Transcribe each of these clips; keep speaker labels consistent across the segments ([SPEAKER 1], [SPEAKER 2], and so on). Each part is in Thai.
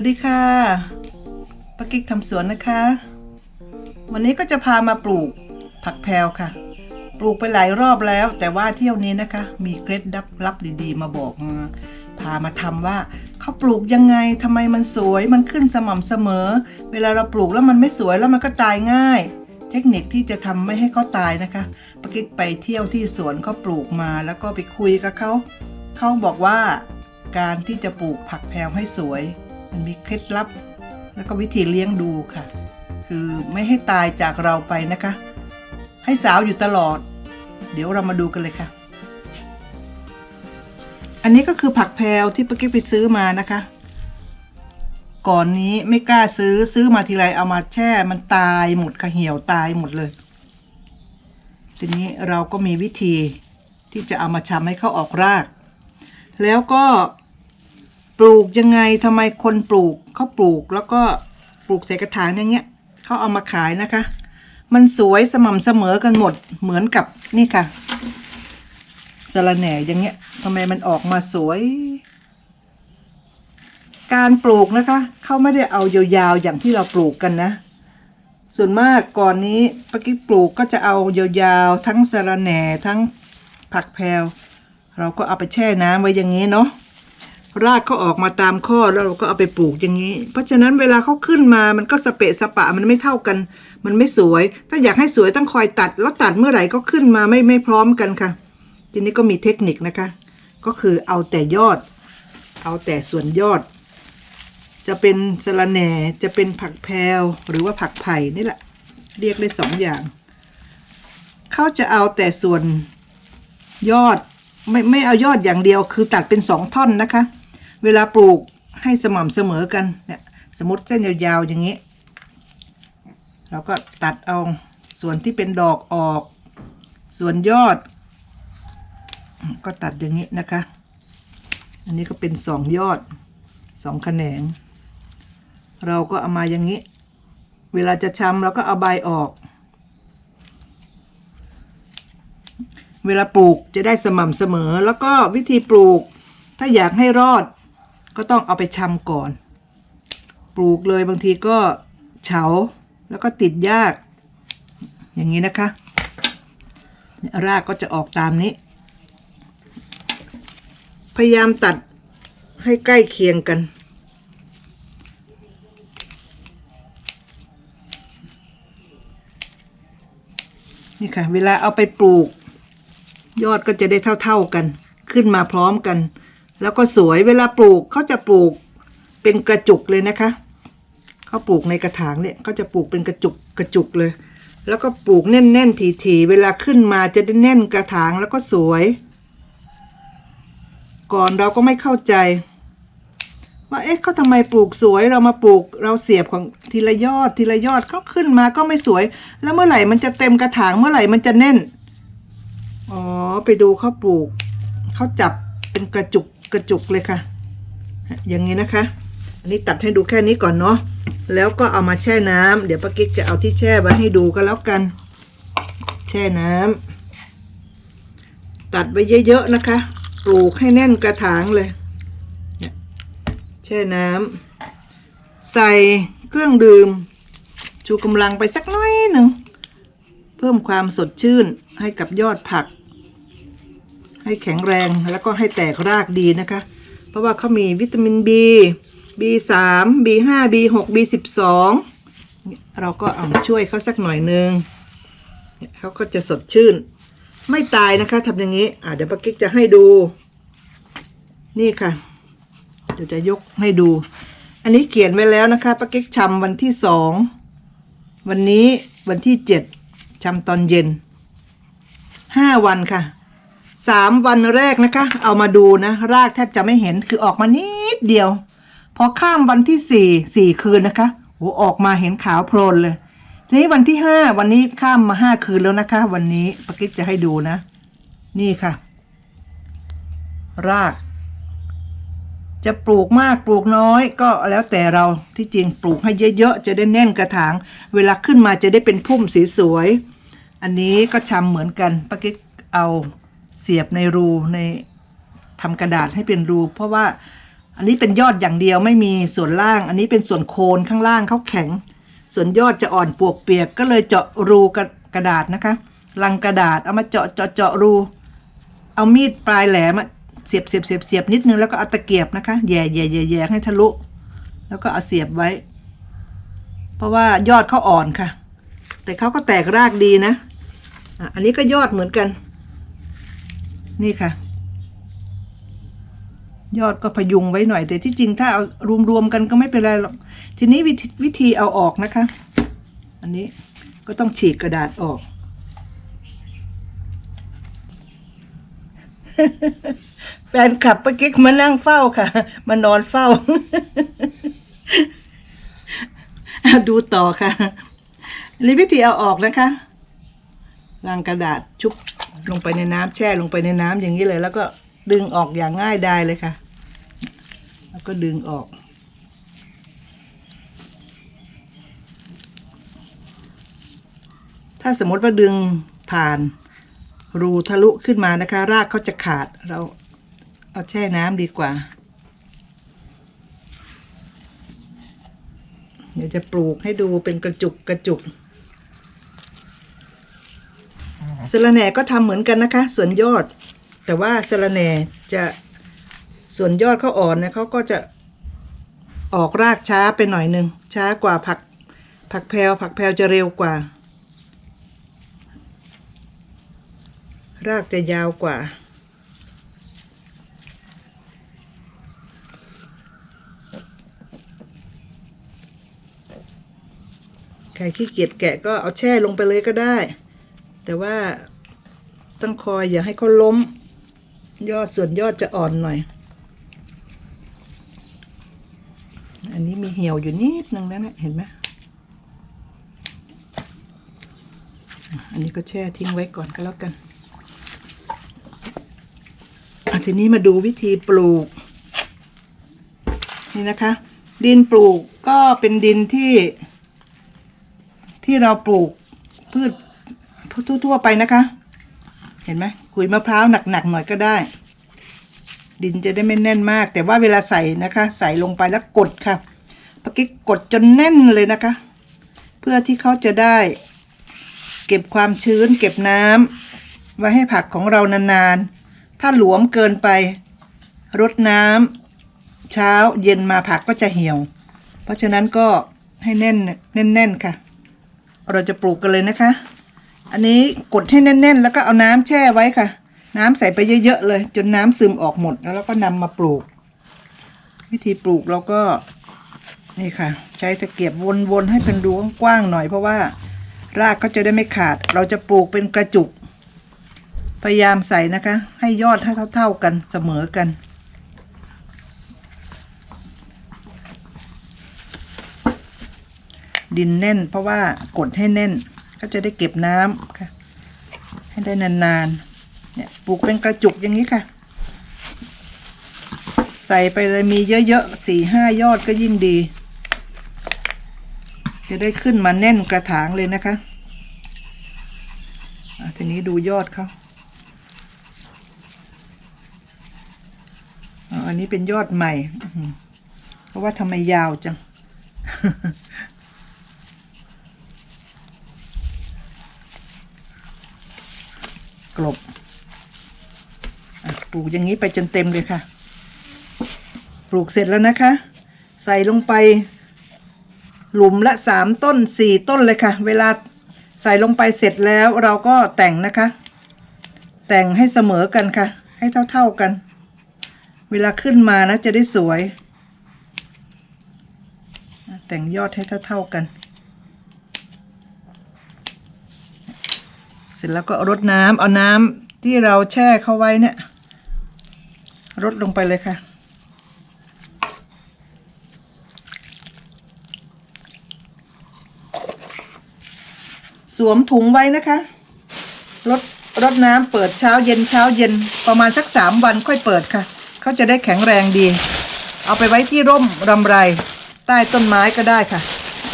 [SPEAKER 1] วัสดีค่ะป้ากิ๊กทำสวนนะคะ วันนี้ก็จะพามาปลูกผักแพรวค่ะ ปลูกไปหลายรอบแล้ว แต่ว่าเที่ยวนี้นะคะ มีเคล็ดลับลับดีๆ มาบอกมาพามาทำว่าเขาปลูกยังไงทำไมมันสวยมันขึ้นสม่ำเสมอ เวลาเราปลูกแล้วมันไม่สวยแล้วมันก็ตายง่าย เทคนิคที่จะทำไม่ให้เขาตายนะคะป้ากิ๊กไปเที่ยวที่สวนเขาปลูกมาแล้วก็ไปคุยกับเขาเขาบอกว่าการที่จะปลูกผักแพรวให้สวย มันมีเคล็ดลับ แล้วก็วิธีเลี้ยงดูค่ะ คือไม่ให้ตายจากเราไปนะคะ ให้สาวอยู่ตลอด เดี๋ยวเรามาดูกันเลยค่ะ อันนี้ก็คือผักแพรวที่ป้ากิ๊กไปซื้อมานะคะ ก่อนนี้ไม่กล้าซื้อซื้อมาทีไรเอามาแช่มันตายหมดค่ะเหี่ยวตายหมดเลย ทีนี้เราก็มีวิธีที่จะเอามาชำให้เขาออกราก แล้วก็ ปลูกยังไงทำไมคนปลูกเขาปลูกแล้วก็ปลูกใส่กระถางอย่างเงี้ยเขาเอามาขายนะคะ มันสวยสม่ำเสมอกันหมดเหมือนกับนี่ค่ะสะระแหน่อย่างเงี้ยทำไมมันออกมาสวย การปลูกนะคะเขาไม่ได้เอายาวๆอย่างที่เราปลูกกันนะ ส่วนมากก่อนนี้ปกิปลูกก็จะเอายาวๆทั้งสะระแหน่ทั้งผักแพรวเราก็เอาไปแช่น้ำไว้อย่างนี้เนาะ รากเขาออกมาตามข้อแล้วเราก็เอาไปปลูกอย่างนี้ เพราะฉะนั้นเวลาเขาขึ้นมามันก็สเปะสปะมันไม่เท่ากัน มันไม่สวย ถ้าอยากให้สวยต้องคอยตัด แล้วตัดเมื่อไหร่ก็ขึ้นมาไม่ไม่พร้อมกันค่ะ ทีนี้ก็มีเทคนิคนะคะ ก็คือเอาแต่ยอด เอาแต่ส่วนยอด จะเป็นสะระแหน่จะเป็นผักแพรวหรือว่าผักไผ่นี่แหละ เรียกได้สองอย่างเขาจะเอาแต่ส่วนยอดไม่ไม่เอายอดอย่างเดียวคือตัดเป็นสองท่อนนะคะ เวลาปลูกให้สม่ำเสมอกันเนี่ยสมมติเส้นยาวๆอย่างนี้ เราก็ตัดเอาส่วนที่เป็นดอกออก ส่วนยอด ก็ตัดอย่างนี้นะคะ อันนี้ก็เป็นสองยอดสองแขนง เราก็เอามาอย่างนี้ เวลาจะชำเราก็เอาใบออก เวลาปลูกจะได้สม่ำเสมอแล้วก็วิธีปลูกถ้าอยากให้รอด ก็ต้องเอาไปชำก่อน ปลูกเลยบางทีก็เฉาแล้วก็ติดยาก อย่างนี้นะคะ รากก็จะออกตามนี้ พยายามตัดให้ใกล้เคียงกัน นี่ค่ะ เวลาเอาไปปลูก ยอดก็จะได้เท่า ๆกัน ขึ้นมาพร้อมกัน แล้วก็สวยเวลาปลูกเขาจะปลูกเป็นกระจุกเลยนะคะเขาปลูกในกระถางเนี่ยเขาจะปลูกเป็นกระจุกกระจุกเลย แล้วก็ปลูกแน่นๆทีๆเวลาขึ้นมาจะได้แน่นกระถางแล้วก็สวย ก่อนเราก็ไม่เข้าใจ ว่าเอ๊ะเขาทำไมปลูกสวยเรามาปลูกเราเสียบของทีละยอดทีละยอดเขาขึ้นมาก็ไม่สวย แล้วเมื่อไหร่มันจะเต็มกระถางเมื่อไหร่มันจะแน่นอ๋อไปดูเขาปลูกเขาจับเป็นกระจุก กระจุกเลยค่ะ อย่างนี้นะคะ อันนี้ตัดให้ดูแค่นี้ก่อนเนาะแล้วก็เอามาแช่น้ำเดี๋ยวป้ากิ๊กจะเอาที่แช่ไว้ให้ดูก็แล้วกัน แช่น้ำตัดไว้เยอะๆนะคะ ปลูกให้แน่นกระถางเลยเนี่ยแช่น้ำใส่เครื่องดื่ม ชูกำลังไปสักน้อยหนึ่งเพิ่มความสดชื่นให้กับยอดผัก ให้แข็งแรงแล้วก็ให้แตกรากดีนะคะ เพราะว่าเขามีวิตามิน B B3 B5 B6 B12 เราก็เอามาช่วยเขาสักหน่อยนึงเนี่ยเขาก็จะสดชื่น ไม่ตายนะคะทำอย่างนี้อ่าเดี๋ยวป้ากิ๊กจะให้ดู นี่ค่ะ เดี๋ยวจะยกให้ดู อันนี้เขียนไว้แล้วนะคะป้ากิ๊กชำวันที่สองวันนี้วันที่เจ็ดชำตอนเย็นห้าวันค่ะ สามวันแรกนะคะ เอามาดูนะ รากแทบจะไม่เห็นคือออกมานิดเดียว พอข้ามวันที่สี่สี่คืนนะคะโหออกมาเห็นขาวโพลนเลย ทีนี้วันที่ห้าวันนี้ข้ามมาห้าคืนแล้วนะคะ วันนี้ปากิ๊กจะให้ดูนะ นี่ค่ะ ราก จะปลูกมากปลูกน้อยก็แล้วแต่เราที่จริงปลูกให้เยอะๆจะได้แน่นกระถาง เวลาขึ้นมาจะได้เป็นพุ่มสีสวยๆอันนี้ก็ชำเหมือนกันป้ากิ๊กเอา เสียบในรูในทำกระดาษให้เป็นรู เพราะว่าอันนี้เป็นยอดอย่างเดียวไม่มีส่วนล่าง อันนี้เป็นส่วนโคนข้างล่างเขาแข็ง ส่วนยอดจะอ่อนปวกเปียกก็เลยเจาะรูกระกระดาษนะคะลังกระดาษเอามาเจาะเจาะเจาะรู เอามีดปลายแหลมเสียบเสียบเสียบเสียบนิดนึงแล้วก็เอาตะเกียบนะคะแย่แย่แย่แย่ให้ทะลุ แล้วก็เอาเสียบไว้ เพราะว่ายอดเขาอ่อนค่ะ แต่เขาก็แตกรากดีนะอันนี้ก็ยอดเหมือนกัน นี่ค่ะ ยอดก็พยุงไว้หน่อย แต่ที่จริงถ้าเอารวมๆกันก็ไม่เป็นไรหรอก ทีนี้วิธีเอาออกนะคะ อันนี้ก็ต้องฉีกกระดาษออก แฟนคลับป้ากิ๊กมานั่งเฝ้าค่ะ มานอนเฝ้า ดูต่อค่ะนนี้วิธีเอาออกนะคะล้างกระดาษชุบ ลงไปในน้ำแช่ลงไปในน้ำอย่างนี้เลย แล้วก็ดึงออกอย่างง่ายดายเลยค่ะ แล้วก็ดึงออก ถ้าสมมติว่าดึงผ่านรูทะลุขึ้นมานะคะ รากเขาจะขาดเราเอาแช่น้ำดีกว่า เดี๋ยวจะปลูกให้ดูเป็นกระจุกกระจุก สะระแหน่ก็ทำเหมือนกันนะคะ ส่วนยอด แต่ว่าสะระแหน่จะส่วนยอดเขาอ่อนนะเขาก็จะออกรากช้าไปหน่อยหนึ่งช้ากว่าผักผักแพรวผักแพรวจะเร็วกว่า รากจะยาวกว่า ใครขี้เกียจแกะก็เอาแช่ลงไปเลยก็ได้ แต่ว่าต้องคอยอย่าให้เขาล้ม ยอดส่วนยอดจะอ่อนหน่อย อันนี้มีเหี่ยวอยู่นิดนึงนะเนี่ยเห็นไหมอันนี้ก็แช่ทิ้งไว้ก่อนก็แล้วกันทีนี้มาดูวิธีปลูก นี่นะคะ ดินปลูกก็เป็นดินที่ ที่เราปลูกพืช ทั่วๆไปนะคะ เห็นไหมขุยมะพร้าวหนักๆหน่อยก็ได้ ดินจะได้ไม่แน่นมาก แต่ว่าเวลาใส่นะคะ ใส่ลงไปแล้วกดค่ะปะกิ๊กกดจนแน่นเลยนะคะ เพื่อที่เขาจะได้ เก็บความชื้น เก็บน้ำไว้ให้ผักของเรานานๆ ถ้าหลวมเกินไปรดน้ำเช้าเย็นมาผักก็จะเหี่ยว เพราะฉะนั้นก็ให้แน่นแน่นๆค่ะ เราจะปลูกกันเลยนะคะ อันนี้กดให้แน่น ๆ แล้วก็เอาน้ำแช่ไว้ค่ะ น้ำใส่ไปเยอะๆเลย จนน้ำซึมออกหมดแล้วเราก็นำมาปลูก วิธีปลูกเราก็นี่ค่ะ ใช้ตะเกียบวนๆให้เป็นรูกว้างๆหน่อย เพราะว่ารากก็จะได้ไม่ขาด เราจะปลูกเป็นกระจุก พยายามใส่นะคะ ให้ยอดให้เท่า ๆกันเสมอกันดินแน่นเพราะว่ากดให้แน่น ก็จะได้เก็บน้ำค่ะ ให้ได้นานๆ เนี่ยปลูกเป็นกระจุกอย่างนี้ค่ะ ใส่ไปเลยมีเยอะๆสี่ห้ายอดก็ยิ่งดี จะได้ขึ้นมาแน่นกระถางเลยนะคะอะทีนี้ดูยอดเขาอ๋ออันนี้เป็นยอดใหม่ เพราะว่าทำไมยาวจัง กลบปลูกอย่างนี้ไปจนเต็มเลยค่ะ ปลูกเสร็จแล้วนะคะ ใส่ลงไป หลุมละสามต้นสี่ต้นเลยค่ะ เวลาใส่ลงไปเสร็จแล้วเราก็แต่งนะคะ แต่งให้เสมอกันค่ะ ให้เท่าๆกัน เวลาขึ้นมานะจะได้สวย แต่งยอดให้เท่าๆกัน เสร็จแล้วก็รดน้ำเอาน้ำที่เราแช่เข้าไว้เนี่ยรดลงไปเลยค่ะ สวมถุงไว้นะคะรดรดน้ำเปิดเช้าเย็นเช้าเย็นประมาณสักสามวันค่อยเปิดค่ะ เขาจะได้แข็งแรงดี เอาไปไว้ที่ร่มรำไร ใต้ต้นไม้ก็ได้ค่ะ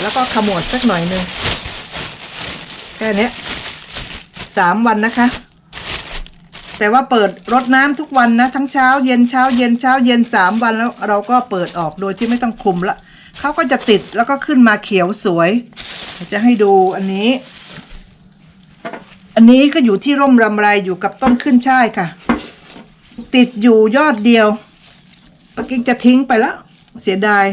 [SPEAKER 1] แล้วก็ขมวดสักหน่อยหนึงแค่นี้ สามวันนะคะ แต่ว่าเปิดรดน้ำทุกวันนะ ทั้งเช้าเย็นเช้าเย็นเช้าเย็นสามวันแล้วเราก็เปิดออกโดยที่ไม่ต้องคุมละเขาก็จะติดแล้วก็ขึ้นมาเขียวสวย จะให้ดูอันนี้ อันนี้ก็อยู่ที่ร่มรำไรอยู่กับต้นขึ้นช่ายค่ะ ติดอยู่ยอดเดียวปากิ๊กจะทิ้งไปแล้ว เสียดาย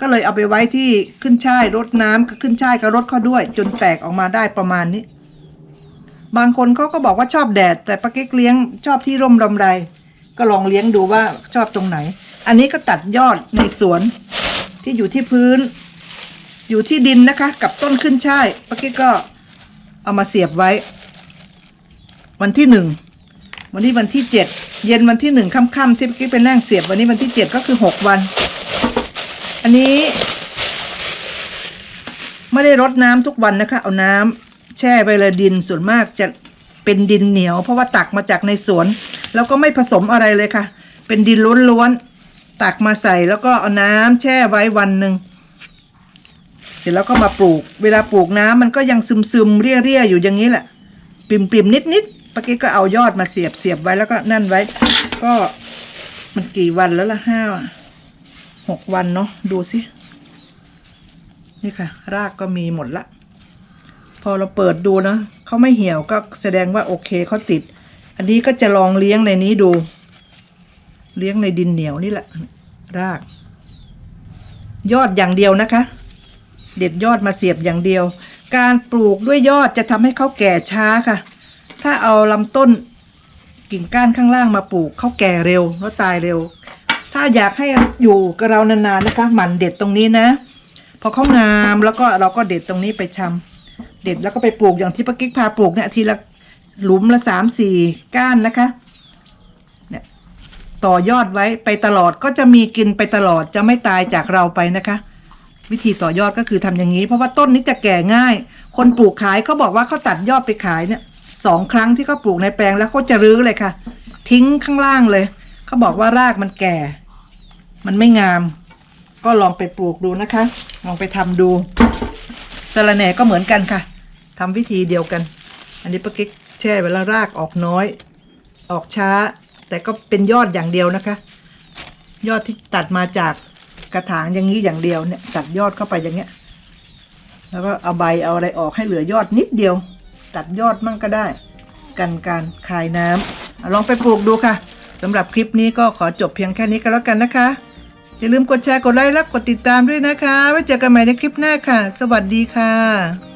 [SPEAKER 1] ก็เลยเอาไปไว้ที่ขึ้นช่ายรดน้ำก็ขึ้นช่ายก็รดเขาด้วย จนแตกออกมาได้ประมาณนี้ บางคนเขาก็บอกว่าชอบแดด แต่ปากิ๊กเลี้ยงชอบที่ร่มรำไร ก็ลองเลี้ยงดูว่าชอบตรงไหน อันนี้ก็ตัดยอดในสวน ที่อยู่ที่พื้น อยู่ที่ดินนะคะ กับต้นขึ้นช่ายปากิ๊กก็เอามาเสียบไว้ วันที่หนึ่งวันนี้วันที่เจ็ดเย็นวันที่หนึ่งค่ำๆที่เมื่อกี้ไปนั่งเสียบวันนี้วันที่เจ็ดก็คือหกวัน อันนี้ไม่ได้รดน้ำทุกวันนะคะ เอาน้ำ แช่ไปเลยดินส่วนมากจะเป็นดินเหนียว เพราะว่าตักมาจากในสวน แล้วก็ไม่ผสมอะไรเลยค่ะ เป็นดินล้วนๆตักมาใส่แล้วก็เอาน้ำแช่ไว้วันหนึ่งเสร็จแล้วก็มาปลูก เวลาปลูกน้ำมันก็ยังซึมๆเรี่ยๆอยู่อย่างนี้แหละปริมๆนิดๆปากี้ก็เอายอดมาเสียบเสียบไว้แล้วก็นั่นไว้ ก็มันกี่วันแล้วล่ะห้าหกวันเนาะดูสินี่ค่ะ รากก็มีหมดละ พอเราเปิดดูนะเขาไม่เหี่ยวก็แสดงว่าโอเคเขาติด อันนี้ก็จะลองเลี้ยงในนี้ดู เลี้ยงในดินเหนียวนี่แหละ ราก ยอดอย่างเดียวนะคะ เด็ดยอดมาเสียบอย่างเดียว การปลูกด้วยยอดจะทำให้เขาแก่ช้าค่ะ ถ้าเอาลำต้นกิ่งก้านข้างล่างมาปลูกเขาแก่เร็วแล้วตายเร็ว ถ้าอยากให้อยู่กับเรานานๆนะคะ หมั่นเด็ดตรงนี้นะ พอเขางามแล้วก็เราก็เด็ดตรงนี้ไปชำ เด็ดแล้วก็ไปปลูกอย่างที่ป้ากิ๊กพาปลูกเนี่ยทีละหลุมละสามสี่ก้านนะคะเนี่ยต่อยอดไว้ไปตลอดก็จะมีกินไปตลอดจะไม่ตายจากเราไปนะคะ วิธีต่อยอดก็คือทำอย่างนี้ เพราะว่าต้นนี้จะแก่ง่าย คนปลูกขายเขาบอกว่าเขาตัดยอดไปขายเนี่ยสองครั้งที่เขาปลูกในแปลงแล้วเขาจะรื้อเลยค่ะ ทิ้งข้างล่างเลยเขาบอกว่ารากมันแก่ มันไม่งาม ก็ลองไปปลูกดูนะคะ ลองไปทำดู สะระแหน่ก็เหมือนกันค่ะทำวิธีเดียวกัน อันนี้ป้ากิ๊กแช่เวลารากออกน้อย ออกช้า แต่ก็เป็นยอดอย่างเดียวนะคะ ยอดที่ตัดมาจากกระถางอย่างนี้อย่างเดียวเนี่ยตัดยอดเข้าไปอย่างเงี้ย แล้วก็เอาใบเอาอะไรออกให้เหลือยอดนิดเดียว ตัดยอดมั่งก็ได้ กันการคายน้ำอลองไปปลูกดูค่ะสำหรับคลิปนี้ก็ขอจบเพียงแค่นี้ก็แล้วกันนะคะ อย่าลืมกดแชร์กดไลค์และกดติดตามด้วยนะคะ ไว้เจอกันใหม่ในคลิปหน้าค่ะ สวัสดีค่ะ